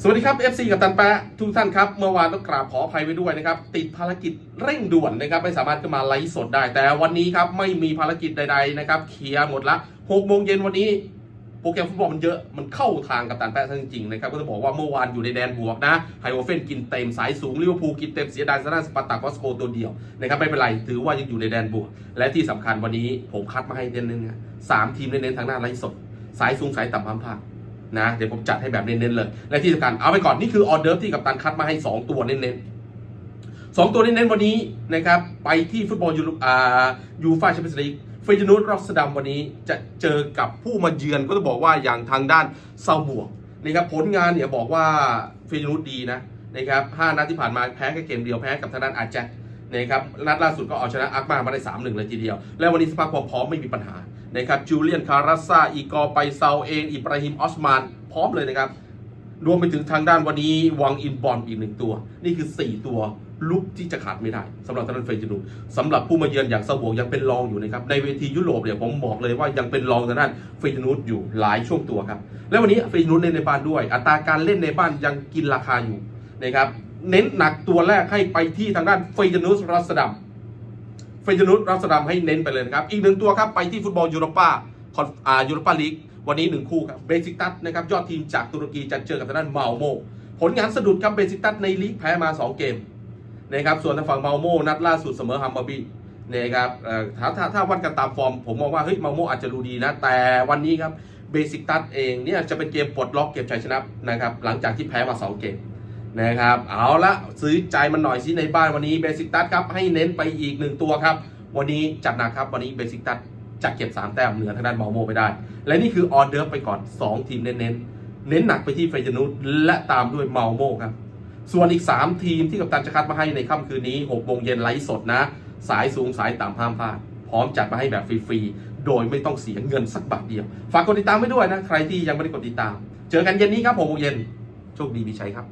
สวัสดีครับ FC กับตันแปะทุกท่านครับ เมื่อวานต้องกราบขออภัยไว้ด้วยนะครับ ติดภารกิจเร่งด่วนนะครับ ไม่สามารถขึ้นมาไลฟ์สดได้ แต่วันนี้ครับ ไม่มีภารกิจใด ๆ นะครับ เคลียร์หมดละ6โมงเย็นวันนี้ โปรแกรมฟุตบอลมันเยอะมันเข้าทางกับตันแปะจริงๆนะครับ ก็ต้องบอกว่าเมื่อวานอยู่ในแดนบวกนะไฮโอเฟนกินเต็มสายสูงลิเวอร์พูลกินเต็มเสียดายซะด้านสปาร์ตากอสโกตัวเดียวนะครับไม่เป็นไรถือว่ายังอยู่ในแดนบวก และที่สำคัญวันนี้ผมคัดมาให้เน้นๆนะสามทีมเน้นๆทางหน้าไลฟ์สด สายสูงสายต่ำห้ามพลาด นะเดี๋ยวผมจัดให้แบบเน้นๆเลย และที่สำคัญเอาไปก่อนนี่คือออเดิร์ฟที่กัปตันคัดมาให้ 2 ตัวเน้นๆสองตัวเน้นๆวันนี้นะครับไปที่ฟุตบอลยูรอ่ายูฟ่าแชมเปี้ยนส์ลีกเฟยนูสรอสดัมวันนี้จะเจอกับผู้มาเยือนก็ต้องบอกว่าอย่างทางด้านเซาบวกนะครับผลงานเนี่ยบอกว่าเฟยนูสดีนะนะครับห้านัดที่ผ่านมาแพ้แค่เกมเดียวแพ้กับทางด้านอาแจ็ค นะครับนัดล่าสุดก็เอาชนะอักมามาได้ 3-1 เลยทีเดียว และวันนี้สภาพความพร้อมไม่มีปัญหานะครับจูเลียนคาราซาอีกอร์ไปเซาเองอิบราฮิมออสมาน พร้อมเลยนะครับ รวมไปถึงทางด้านวันนี้วังอินบอลอีกหนึ่งตัว นี่คือ 4 ตัวลุกที่จะขาดไม่ได้สำหรับทางด้านเฟยจูนูสำหรับผู้มาเยือนอย่างซาบวกยังเป็นรองอยู่นะครับ ในเวทียุโรปเนี่ยผมบอกเลยว่ายังเป็นรองทางด้านเฟยจูนูอยู่หลายช่วงตัวครับ และวันนี้เฟยจูนูเล่นในบ้านด้วย อัตราการเล่นในบ้านยังกินราคาอยู่นะครับ เน้นหนักตัวแรกให้ไปที่ทางด้านเฟยจูนูสรัสดัมเฟยนูสรัสดัมให้เน้นไปเลยนะครับ อีกหนึ่งตัวครับไปที่ฟุตบอลยูโรปาคอนอ่ายูโรปาลีกวันนี้หนึ่งคู่ครับเบสิกตัสนะครับยอดทีมจากตุรกีจะเจอกับทางด้านเมาโม ผลงานสะดุดครับเบสิกตัสในลีกแพ้มา 2 เกมนะครับส่วนทางฝั่งเมาโม นัดล่าสุดเสมอฮัมบาร์บีนะครับถ้าถ้าถ้าวัดกันตามฟอร์ม ผมมองว่าเฮ้ยเมาโมอาจจะดูดีนะ แต่วันนี้ครับเบสิกตัสเองเนี่ยจะเป็นเกมปลดล็อกเก็บชัยชนะนะครับหลังจากที่แพ้มา 2 เกม นะครับ เอาละซื้อใจมันหน่อยสิในบ้านวันนี้เบสิกตัสครับให้เน้นไปอีกหนึ่งตัวครับ วันนี้จัดหนักครับวันนี้เบสิกตัสจะเก็บ 3 แต้มเหนือทางด้านเมาโมไปได้ และนี่คือออเดิร์ฟไปก่อน 2 ทีมเน้นๆเน้นหนักไปที่เฟรจนุสและตามด้วยเมาโมครับ ส่วนอีก 3 ทีมที่กัปตันจะคัดมาให้ในค่ำคืนนี้6โมงเย็นไลฟ์สดนะ สายสูงสายต่ำห้ามพลาดพร้อมจัดมาให้แบบฟรีๆโดยไม่ต้องเสียเงินสักบาทเดียว ฝากกดติดตามไว้ด้วยนะ ใครที่ยังไม่ได้กดติดตาม เจอกันเย็นนี้ครับ6โมงเย็นโชคดีมีชัยครับ